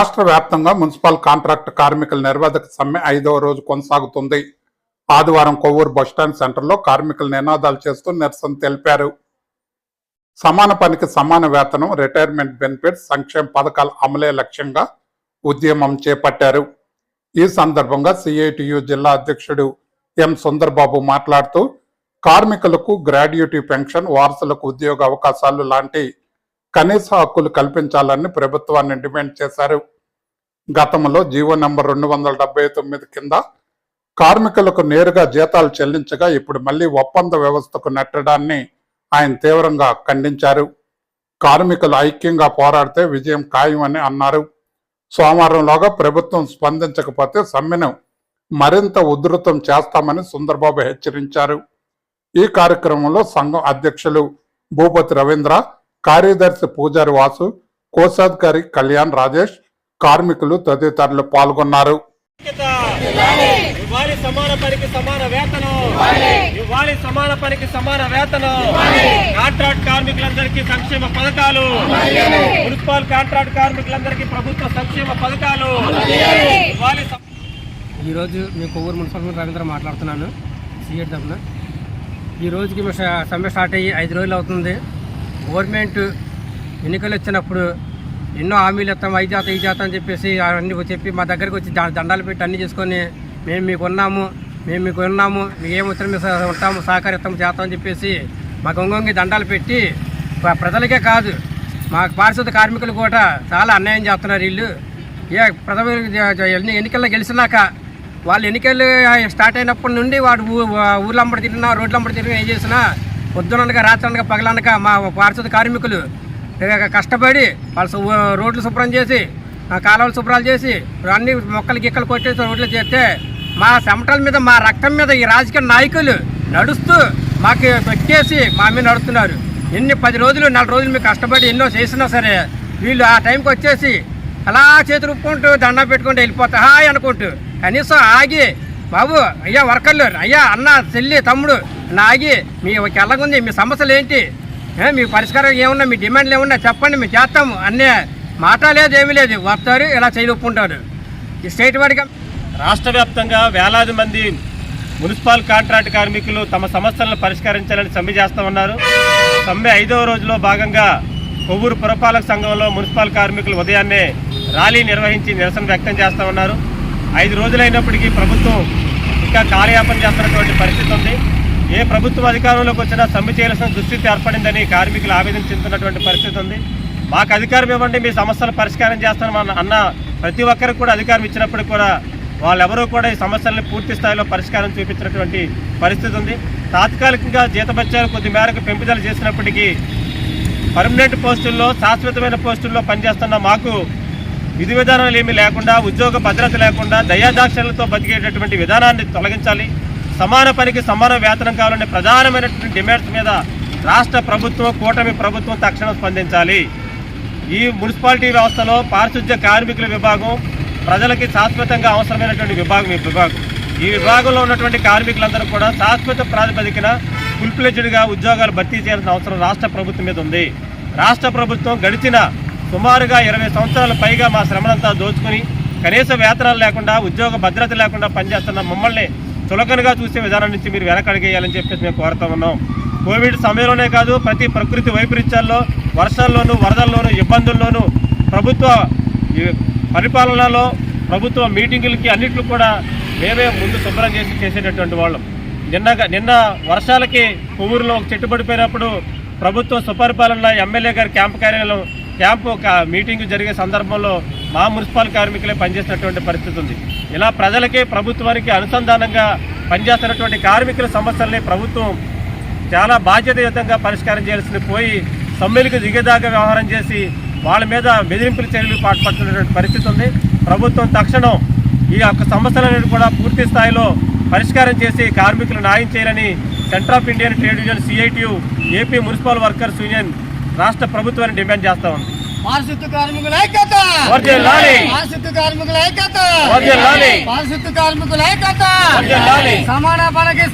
రాష్ట్ర వ్యాప్తంగా municipal contract కార్మికుల నిర్వాధక సమ్మె ఐదవ రోజు కొనసాగుతుంది. ఆదివారం కొవ్వూరు బస్టాండ్ సెంటర్లో కార్మికులు నినాదాలు చేస్తూ నిరసన తెలిపారు. సమాన పనికి సమాన వేతనం రిటైర్మెంట్ బెనిఫిట్స్ సంక్షేమ పథకాల అమలే లక్ష్యంగా ఉద్యమం చేపట్టారు. ఈ సందర్భంగా సిఐటియు జిల్లా అధ్యక్షుడు ఎం సుందర్బాబు మాట్లాడుతూ కార్మికులకు గ్రాడ్యుటీ పెన్షన్ వారసులకు ఉద్యోగ అవకాశాలు లాంటి కనీస హక్కులు కల్పించాలని ప్రభుత్వాన్ని డిమాండ్ చేశారు. గతంలో జీవో నంబర్ రెండు వందల డెబ్బై తొమ్మిది కింద కార్మికులకు నేరుగా జీతాలు చెల్లించగా ఇప్పుడు మళ్ళీ ఒప్పంద వ్యవస్థకు నెట్టడాన్ని ఆయన తీవ్రంగా ఖండించారు. కార్మికులు ఐక్యంగా పోరాడితే విజయం ఖాయమని అన్నారు. సోమవారంలోగా ప్రభుత్వం స్పందించకపోతే సమ్మెను మరింత ఉధృతం చేస్తామని సుందర్బాబు హెచ్చరించారు. ఈ కార్యక్రమంలో సంఘం అధ్యక్షులు భూపతి రవీంద్ర కార్యదర్శి పూజారి వాసు కోశాధికారి కళ్యాణ్ రాజేష్ కార్మికులు తదితరులు పాల్గొన్నారు. ఇవ్వాలి సమాన పనికి సమాన వేతనం. ఇవ్వాలి సమాన పనికి సమాన వేతనం. కాంట్రాక్ట్ కార్మికులందరికీ సంక్షేమ పథకాలు. మున్సిపల్ కాంట్రాక్ట్ కార్మికులందరికీ ప్రభుత్వ సంక్షేమ పథకాలు. ఇవ్వాలి ఈరోజు మీ కొవ్వూరు మున్సిపల్ రవీంద్ర మాట్లాడుతున్నాను. సీఎడ్ తరఫున. ఈ రోజుకి మీ స- సమ్మె స్టార్ట్ అయ్యి ఐదు రోజులు అవుతుంది. గవర్నమెంట్ ఎన్నికలు వచ్చినప్పుడు ఎన్నో హామీలు ఇస్తాం ఐదు జాతం ఈ జాతం అని చెప్పేసి అన్ని చెప్పి మా దగ్గరికి వచ్చి దండాలు పెట్టి అన్ని చేసుకొని మేము మీకు ఉన్నాము మేము మీకు ఉన్నాము మీకు ఏమొచ్చినా మేము ఉంటాము సహకరిస్తాము చేస్తాం అని చెప్పేసి మాకు గొంగొంగి దండాలు పెట్టి ప్రజలకే కాదు మా పారిశుద్ధ కార్మికులు కూడా చాలా అన్యాయం చేస్తున్నారు వీళ్ళు. ఏ ప్రథమ ఎన్నికల్లో గెలిచినాక వాళ్ళు ఎన్నికలు స్టార్ట్ అయినప్పటి నుండి వాడు ఊ- ఊర్లో తిరిగినా రోడ్ల తిరిగినా ఏం చేసినా పొద్దుననగా రాత్రనగా పగలనక మా పారిశుద్ధ కార్మికులు కష్టపడి వాళ్ళు రోడ్లు శుభ్రం చేసి కాలువలు శుభ్రాలు చేసి అన్ని మొక్కలు గిక్కలు కొట్టేసి రోడ్లు చేస్తే మా చెమటల మీద మా రక్తం మీద ఈ రాజకీయ నాయకులు నడుస్తూ మాకు పెట్టేసి మా మీద నడుస్తున్నారు. ఎన్ని పది రోజులు నెల రోజులు మీకు కష్టపడి ఎన్నో చేసినా సరే వీళ్ళు ఆ టైంకి వచ్చేసి అలా చేతులు ఉప్పుకుంటూ దండం పెట్టుకుంటూ వెళ్ళిపోతా హాయ్ అనుకుంటూ కనీసం ఆగి బాబు అయ్యా వర్కర్లు అయ్యా అన్న చెల్లి తమ్ముడు నాగి మీ ఎలాగుంది మీ సమస్యలు ఏంటి? మీ పరిష్కారం ఏమున్నా మీ డిమాండ్లు ఏమున్నా చెప్పండి మేము చేస్తాము అన్నీ మాట లేదు ఏమీ లేదు. వస్తారు ఇలా చేయలుపుకుంటారు ఈ స్టేట్ వాడిగా రాష్ట్ర వ్యాప్తంగా వేలాది మంది మున్సిపల్ కాంట్రాక్ట్ కార్మికులు తమ సమస్యలను పరిష్కరించాలని సమ్మె చేస్తూ ఉన్నారు. సమ్మె ఐదవ రోజులో భాగంగా కొవ్వూరు పురపాలక సంఘంలో మున్సిపల్ కార్మికులు ఉదయాన్నే ర్యాలీ నిర్వహించి నిరసన వ్యక్తం చేస్తూ ఉన్నారు. ఐదు రోజులైనప్పటికీ ప్రభుత్వం ఇంకా కాలయాపన చేస్తున్నటువంటి పరిస్థితి ఉంది. ఏ ప్రభుత్వం అధికారంలోకి వచ్చినా సమ్మె చేయాల్సిన దుస్థితి ఏర్పడిందని కార్మికులు ఆవేదన చెందుతున్నటువంటి పరిస్థితి ఉంది. మాకు అధికారం ఇవ్వండి మీ సమస్యలు పరిష్కారం చేస్తాం అన్న ప్రతి ఒక్కరికి కూడా అధికారం ఇచ్చినప్పుడు కూడా వాళ్ళెవరూ కూడా ఈ సమస్యలను పూర్తి స్థాయిలో పరిష్కారం చూపించినటువంటి పరిస్థితి ఉంది. తాత్కాలికంగా జీతభత్యాలు కొద్ది మేరకు పెంపుదల చేసినప్పటికీ పర్మనెంట్ పోస్టుల్లో శాశ్వతమైన పోస్టుల్లో పనిచేస్తున్న మాకు విధి విధానాలు ఏమీ లేకుండా ఉద్యోగ భద్రత లేకుండా దయాదాక్షలతో బతికేటటువంటి విధానాన్ని తొలగించాలి. సమాన పనికి సమాన వేతనం కావాలనే ప్రధానమైనటువంటి డిమాండ్స్ మీద రాష్ట్ర ప్రభుత్వం కూటమి ప్రభుత్వం తక్షణం స్పందించాలి. ఈ మున్సిపాలిటీ వ్యవస్థలో పారిశుద్ధ్య కార్మికుల విభాగం ప్రజలకి శాశ్వతంగా అవసరమైనటువంటి విభాగం ఈ విభాగం. ఈ విభాగంలో ఉన్నటువంటి కార్మికులందరూ కూడా శాశ్వత ప్రాతిపదికన ఫుల్ ఉద్యోగాలు భర్తీ చేయాల్సిన అవసరం రాష్ట్ర ప్రభుత్వం మీద ఉంది. రాష్ట్ర ప్రభుత్వం గడిచిన సుమారుగా ఇరవై సంవత్సరాల పైగా మా శ్రమనంతా దోచుకుని కనీస వేతనాలు లేకుండా ఉద్యోగ భద్రత లేకుండా పనిచేస్తున్న మమ్మల్ని చులకనగా చూసే విధానం నుంచి మీరు వెనకడిగేయాలని చెప్పేసి మేము కోరుతా ఉన్నాం. కోవిడ్ సమయంలోనే కాదు ప్రతి ప్రకృతి వైపరీత్యాల్లో వర్షాల్లోనూ వరదల్లోనూ ఇబ్బందుల్లోనూ ప్రభుత్వ పరిపాలనలో ప్రభుత్వ మీటింగులకి అన్నిట్లు కూడా మేమే ముందు శుభ్రం చేసి చేసేటటువంటి వాళ్ళం. నిన్న నిన్న వర్షాలకి కొవ్వూరులో ఒక చెట్టు పడిపోయినప్పుడు ప్రభుత్వం సుపరిపాలన ఎమ్మెల్యే గారి క్యాంపు కార్యాలయం క్యాంపు మీటింగ్ జరిగే సందర్భంలో మా మున్సిపల్ కార్మికులే పనిచేసినటువంటి పరిస్థితి ఉంది. ఇలా ప్రజలకే ప్రభుత్వానికి అనుసంధానంగా పనిచేస్తున్నటువంటి కార్మికుల సమస్యల్ని ప్రభుత్వం చాలా బాధ్యతయుతంగా పరిష్కారం చేయాల్సింది పోయి సమ్మెలకు దిగేదాకా వ్యవహారం చేసి వాళ్ళ మీద బెదిరింపుల చర్యలు పాటుపడుతున్నటువంటి పరిస్థితి ఉంది. ప్రభుత్వం తక్షణం ఈ యొక్క సమస్యలన్నిటి కూడా పూర్తి స్థాయిలో పరిష్కారం చేసి కార్మికులు న్యాయం చేయాలని centre of Indian trade union CITU AP municipal workers union రాష్ట్ర ప్రభుత్వాన్ని డిమాండ్ చేస్తా ఉంది. పారిశుద్ధ కార్మికుల ఐక్యత. పారిశుద్ధ కార్మికుల ఐక్యత. పారిశుద్ధ కార్మికుల ఐక్యత. సమాన పనికి